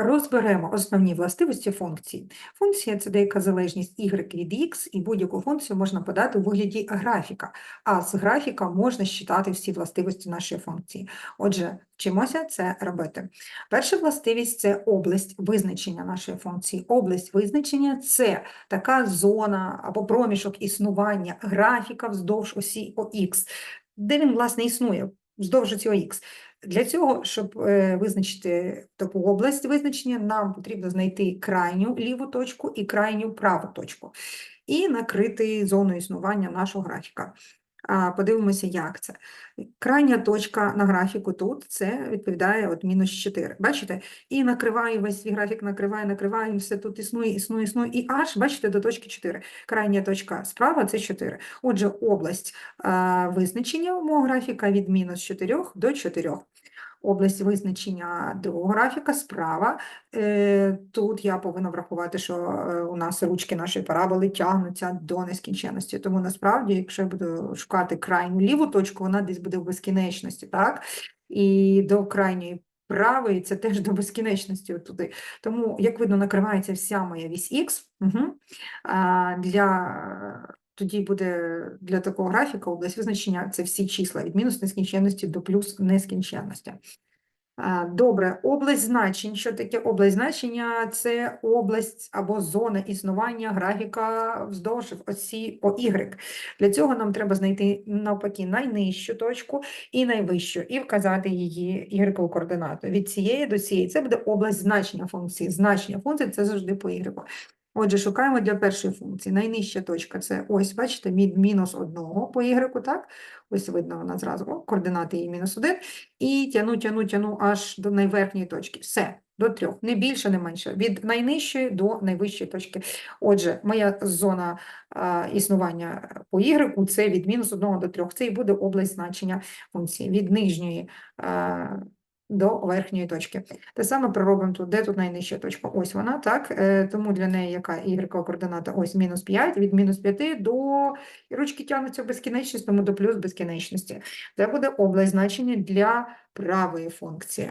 Розберемо основні властивості функції. Функція це деяка залежність y від x, і будь-яку функцію можна подати у вигляді графіка, а з графіка можна считати всі властивості нашої функції. Отже, вчимося це робити. Перша властивість це область визначення нашої функції. Область визначення це така зона або проміжок існування графіка вздовж осі ОХ, де він, власне, існує вздовж цього х. Для цього, щоб е, визначити таку область визначення, нам потрібно знайти крайню ліву точку і крайню праву точку, і накрити зону існування нашого графіка. Подивимося, як це. Крайня точка на графіку тут, це відповідає от мінус 4. Бачите? І накриває весь свій графік, накриває, накриває, все тут існує, існує, існує, і аж, бачите, до точки 4. Крайня точка справа – це 4. Отже, область а, визначення мого графіка від мінус 4 до 4. Область визначення другого графіка справа. Е, Тут я повинна врахувати, що е, у нас ручки нашої параболи тягнуться до нескінченності. Тому насправді, якщо я буду шукати крайню ліву точку, вона десь буде в безкінечності, так? І до крайньої правої це теж до безкінечності туди. Тому, як видно, накривається вся моя вісь Х. Угу. Для тоді буде для такого графіка область визначення це всі числа від мінус нескінченності до плюс нескінченності. Добре, область значень. Що таке область значення? Це область або зона існування графіка вздовж осі OY. Для цього нам треба знайти навпаки найнижчу точку і найвищу, і вказати її y координату. Від цієї до цієї. Це буде область значення функції. Значення функції це завжди по y. Отже, шукаємо для першої функції. Найнижча точка це ось, бачите, від мінус 1 по y, так? Ось видно вона зразу, координати її мінус 1. І тяну, тяну, тяну аж до найверхньої точки. Все, до трьох, не більше, не менше. Від найнижчої до найвищої точки. Отже, моя зона а, існування по y це від мінус 1 до 3. Це і буде область значення функції. Від нижньої а, до верхньої точки. Те саме проробимо тут, де тут найнижча точка? Ось вона, так? Е, Тому для неї яка y координата? Ось мінус 5, від мінус 5 до і ручки тягнуться в безкінечність, тому до плюс безкінечності. Це буде область значення для правої функції.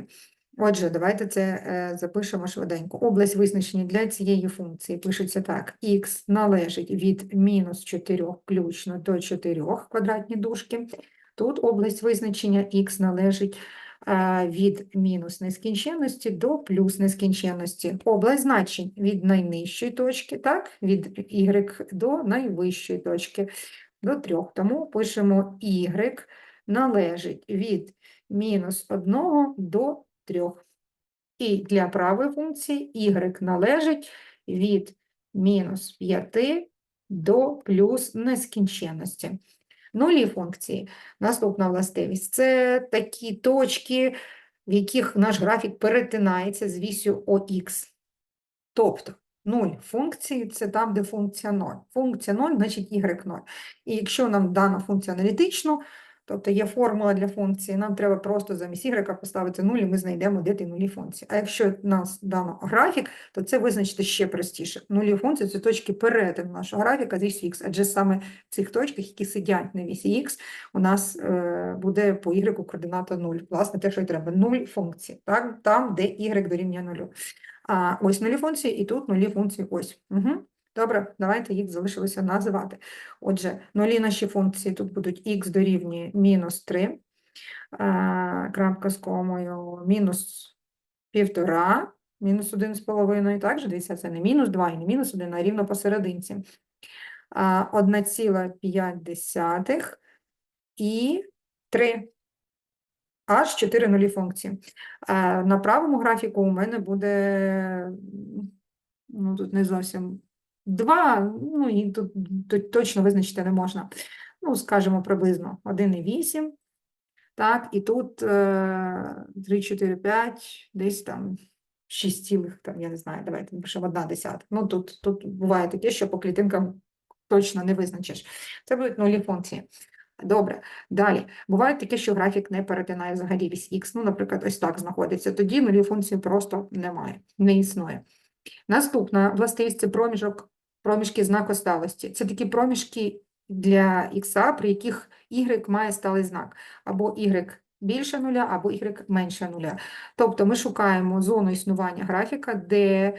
Отже, давайте це е, запишемо швиденько. Область визначення для цієї функції пишеться так. х належить від мінус 4 включно до 4 квадратні дужки. Тут область визначення х належить від мінус нескінченності до плюс нескінченності. Область значень від найнижчої точки, так, від y до найвищої точки, до 3. Тому пишемо y належить від мінус 1 до 3. І для правої функції y належить від мінус 5 до плюс нескінченності. Нулі функції. Наступна властивість – це такі точки, в яких наш графік перетинається з вісю ОХ. Тобто, нуль функції – це там, де функція 0. Функція 0, значить y 0. І якщо нам дана функція аналітично, тобто є формула для функції, нам треба просто замість y поставити 0, і ми знайдемо, де ті нулі функції. А якщо нас дано графік, то це визначити ще простіше. Нулі функції – це точки перетину нашого графіка з вісю х, адже саме в цих точках, які сидять на вісі х, у нас е, буде по y координата 0. Власне, те, що й треба, 0 функцій, так? там, де y дорівнює 0. А ось нулі функції, і тут нулі функції ось. Угу. Добре, давайте їх залишилося називати. Отже, нулі наші функції тут будуть х дорівнює мінус 3, а, крапка з комою, мінус півтора, мінус 1,5, так же, дивіться, це не мінус 2 і не мінус 1, а рівно посерединці. А, 1,5 і 3. Аж 4 нулі функції. А, на правому графіку у мене буде, ну тут не зовсім Два, ну і тут, точно визначити не можна. Ну, скажімо, приблизно 1,8. Так, і тут е, 3, 4, 5, десь там 6 цілих, там, я не знаю, давайте напишемо 1 десята. Ну, тут, тут буває таке, що по клітинкам точно не визначиш. Це будуть нулі функції. Добре, далі. Буває таке, що графік не перетинає взагалі вісь х, ну, наприклад, ось так знаходиться. Тоді нулі функції просто немає, не існує. Наступна властивість – це проміжок проміжки знаку сталості. Це такі проміжки для ікса, при яких y має сталий знак, або y більше нуля або y менше нуля. Тобто ми шукаємо зону існування графіка, де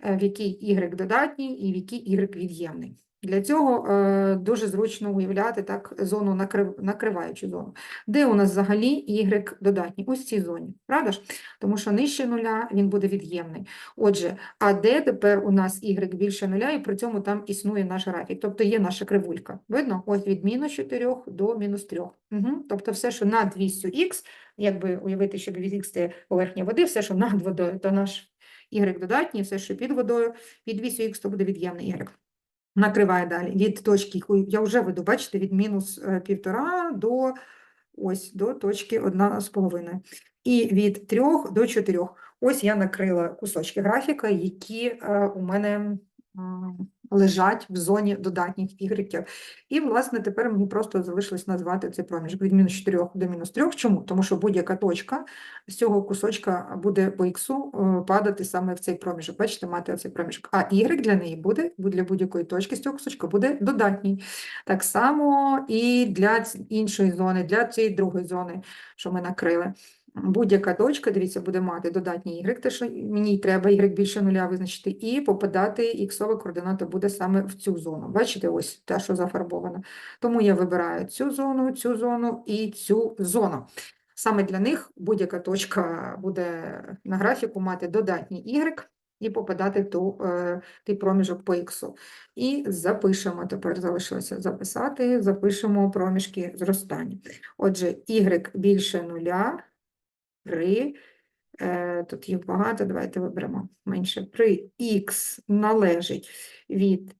е, в якій y додатній і в якій y від'ємний. Для цього е, дуже зручно уявляти так зону накрив, накриваючу зону. Де у нас взагалі y додатній? Ось цій зоні, правда ж? Тому що нижче нуля він буде від'ємний. Отже, а де тепер у нас y більше нуля, і при цьому там існує наш графік, тобто є наша кривулька. Видно? Ось від мінус 4 до мінус 3. Угу. Тобто все, що над вісю х, якби уявити, що від х це поверхня води, все, що над водою, то наш y додатній, все, що під водою, від вісю х, то буде від'ємний y. Накриває далі від точки, яку я вже веду, бачите, від мінус е, півтора до ось до точки одна з половиною. І від трьох до чотирьох. Ось я накрила кусочки графіка, які е, у мене лежать в зоні додатніх ігреків. І, власне, тепер мені просто залишилось назвати цей проміжок від мінус 4 до мінус 3. Чому? Тому що будь-яка точка з цього кусочка буде по іксу е, падати саме в цей проміжок. Бачите, мати оцей проміжок. А y для неї буде, для будь-якої точки з цього кусочка буде додатній. Так само і для іншої зони, для цієї другої зони, що ми накрили. Будь-яка точка, дивіться, буде мати додатній y, те, що мені треба y більше нуля визначити, і попадати іксова координата буде саме в цю зону. Бачите, ось та, що зафарбована. Тому я вибираю цю зону, цю зону і цю зону. Саме для них будь-яка точка буде на графіку мати додатній y і попадати в е, той проміжок по іксу. І запишемо, тепер залишилося записати, запишемо проміжки зростання. Отже, y більше нуля при, е, тут їх багато, давайте виберемо. Менше, при х належить від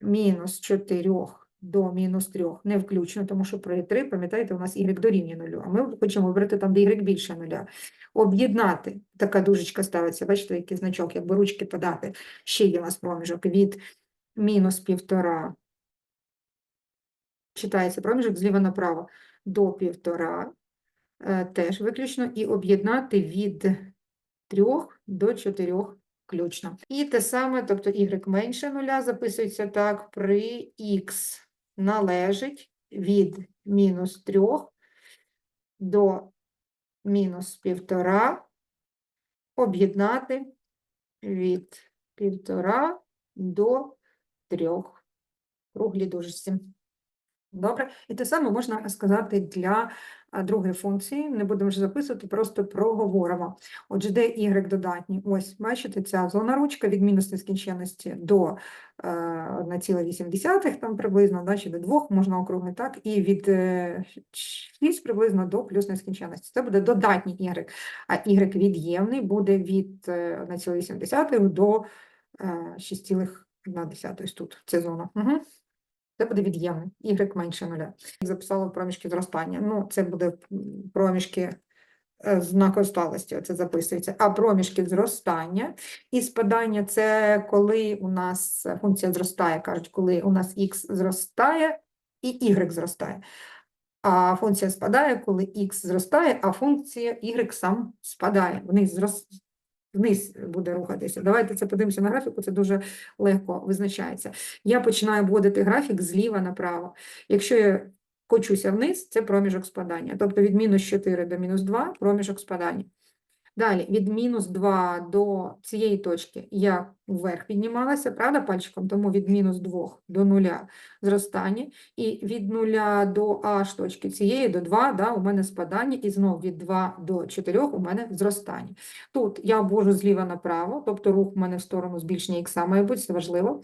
мінус 4 до мінус 3 не включно, тому що при 3, пам'ятаєте, у нас y дорівнює нулю, а ми хочемо вибрати там, де y більше нуля. Об'єднати, така дужечка ставиться, бачите, який значок, якби ручки подати, ще є у нас проміжок від мінус півтора, читається проміжок зліва направо, до півтора, е, теж виключно, і об'єднати від 3 до 4 включно. І те саме, тобто y менше нуля записується так, при x належить від мінус 3 до мінус півтора, об'єднати від півтора до трьох. Круглі дужечці. Добре, і те саме можна сказати для другої функції. Не будемо вже записувати, просто проговоримо. Отже, де y додатній? Ось, бачите, ця зона ручка від мінус нескінченності до е, 1,8 там приблизно, да, чи до 2 можна округлити, так, і від е, 6 приблизно до плюс нескінченності. Це буде додатній y, а y від'ємний буде від е, 1,8 до е, 6,1. Ось тут, це зона. Угу. Це буде від'ємний, y менше нуля. Записала проміжки зростання. Ну, це буде проміжки е, знаку сталості, це записується. А проміжки зростання і спадання це коли у нас функція зростає, кажуть, коли у нас x зростає і y зростає. А функція спадає, коли x зростає, а функція y сам спадає. Вниз, зрос... вниз буде рухатися. Давайте це подивимося на графіку, це дуже легко визначається. Я починаю вводити графік зліва направо. Якщо я кочуся вниз, це проміжок спадання. Тобто від мінус 4 до мінус 2 проміжок спадання. Далі, від мінус 2 до цієї точки я вверх піднімалася, правда, пальчиком, тому від мінус 2 до 0 зростання, і від 0 до аж точки цієї до 2 да, у мене спадання, і знову від 2 до 4 у мене зростання. Тут я обвожу зліва направо, тобто рух у мене в сторону збільшення ікса має бути, це важливо.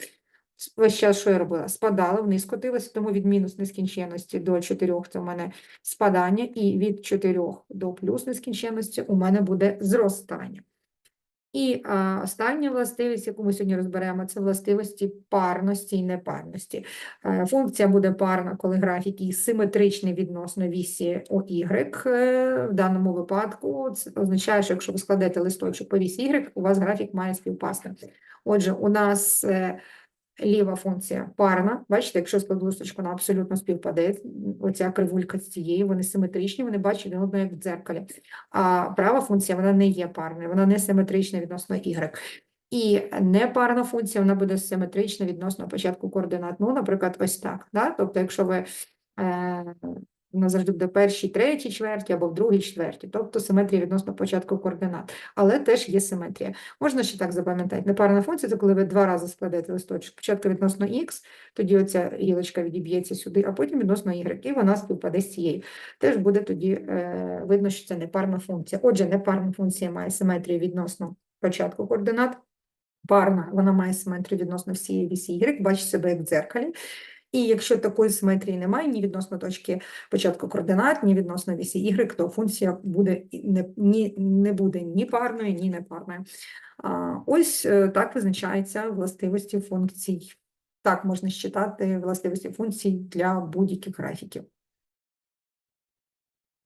Весь що я робила? Спадала, вниз котилася, тому від мінус нескінченності до 4 це у мене спадання, і від 4 до плюс нескінченності у мене буде зростання. І а, остання властивість, яку ми сьогодні розберемо, це властивості парності і непарності. Е, Функція буде парна, коли графік її симетричний відносно вісі OY. Е, В даному випадку це означає, що якщо ви складете листочок по вісі Y, у вас графік має співпасти. Отже, у нас е, ліва функція парна. Бачите, якщо складу вона абсолютно співпаде. Оця кривулька з цією, вони симетричні, вони бачать один одного як в дзеркалі. А права функція вона не є парною, вона не симетрична відносно y. І непарна функція вона буде симетрична відносно початку координат. Ну, наприклад, ось так. Да? Тобто, якщо ви е, Вона завжди буде в першій, третій чверті або в другій чверті, тобто симетрія відносно початку координат. Але теж є симетрія. Можна ще так запам'ятати. Непарна функція це коли ви два рази складете листочок. Спочатку відносно х, тоді оця гілочка відіб'ється сюди, а потім відносно y, і вона співпаде з цією. Теж буде тоді е, видно, що це непарна функція. Отже, непарна функція має симетрію відносно початку координат. Парна, вона має симетрію відносно всієї вісі y, бачить себе як в дзеркалі. І якщо такої симетрії немає ні відносно точки початку координат, ні відносно вісі y, то функція буде не, ні, не буде ні парною, ні непарною. А, ось е, так визначаються властивості функцій. Так можна считати властивості функцій для будь-яких графіків.